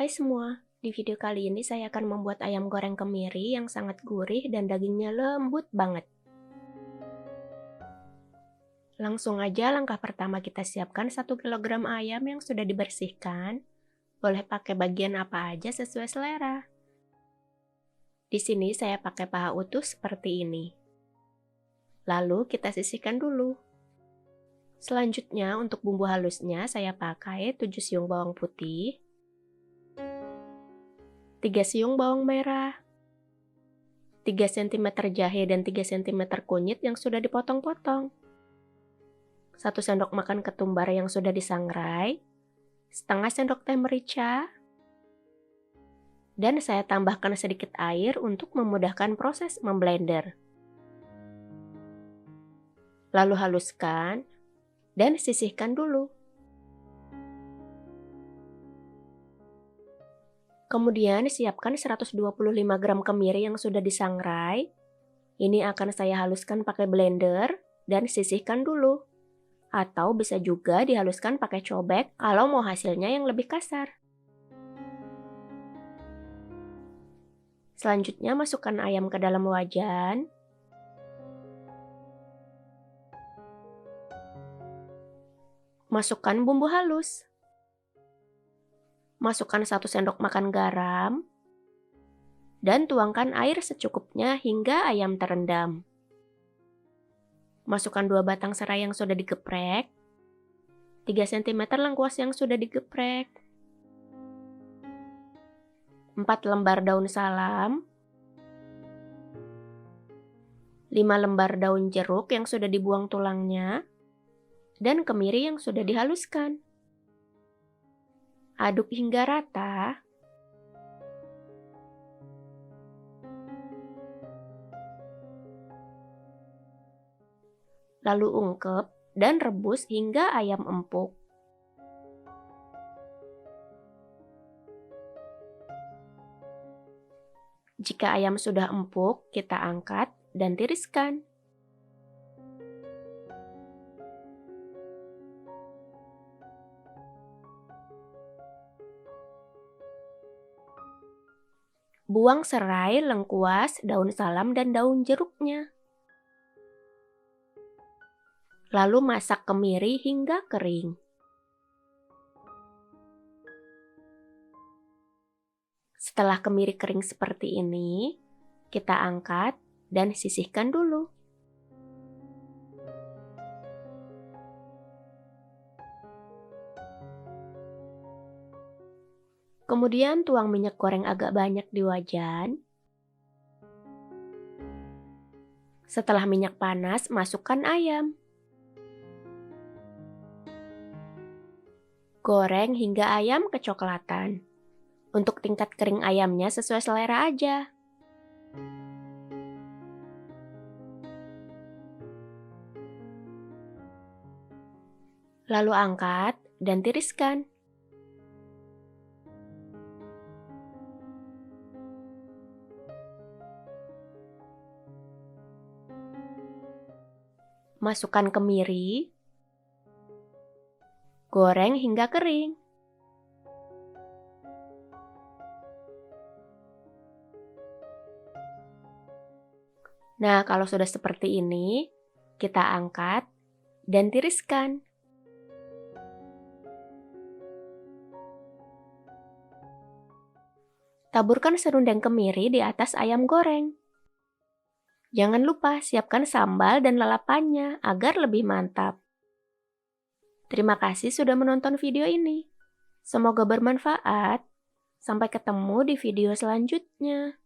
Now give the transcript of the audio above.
Hai semua, di video kali ini saya akan membuat ayam goreng kemiri yang sangat gurih dan dagingnya lembut banget. Langsung aja langkah pertama kita siapkan 1 kg ayam yang sudah dibersihkan. Boleh pakai bagian apa aja sesuai selera. Di sini saya pakai paha utuh seperti ini. Lalu kita sisihkan dulu. Selanjutnya untuk bumbu halusnya saya pakai 7 siung bawang putih, 3 siung bawang merah, 3 cm jahe dan 3 cm kunyit yang sudah dipotong-potong, 1 sendok makan ketumbar yang sudah disangrai, setengah sendok teh merica, dan saya tambahkan sedikit air untuk memudahkan proses memblender. Lalu haluskan dan sisihkan dulu. Kemudian siapkan 125 gram kemiri yang sudah disangrai. Ini akan saya haluskan pakai blender dan sisihkan dulu. Atau bisa juga dihaluskan pakai cobek kalau mau hasilnya yang lebih kasar. Selanjutnya masukkan ayam ke dalam wajan. Masukkan bumbu halus masukkan 1 sendok makan garam, dan tuangkan air secukupnya hingga ayam terendam. Masukkan 2 batang serai yang sudah digeprek, 3 cm lengkuas yang sudah digeprek, 4 lembar daun salam, 5 lembar daun jeruk yang sudah dibuang tulangnya, dan kemiri yang sudah dihaluskan. Aduk hingga rata. Lalu ungkep dan rebus hingga ayam empuk. Jika ayam sudah empuk, kita angkat dan tiriskan. Buang serai, lengkuas, daun salam, dan daun jeruknya. Lalu masak kemiri hingga kering. Setelah kemiri kering seperti ini, kita angkat dan sisihkan dulu. Kemudian tuang minyak goreng agak banyak di wajan. Setelah minyak panas, masukkan ayam. Goreng hingga ayam kecoklatan. Untuk tingkat kering ayamnya sesuai selera aja. Lalu angkat dan tiriskan. Masukkan kemiri, goreng hingga kering. Nah, kalau sudah seperti ini, kita angkat dan tiriskan. Taburkan serundeng kemiri di atas ayam goreng. Jangan lupa siapkan sambal dan lalapannya agar lebih mantap. Terima kasih sudah menonton video ini. Semoga bermanfaat. Sampai ketemu di video selanjutnya.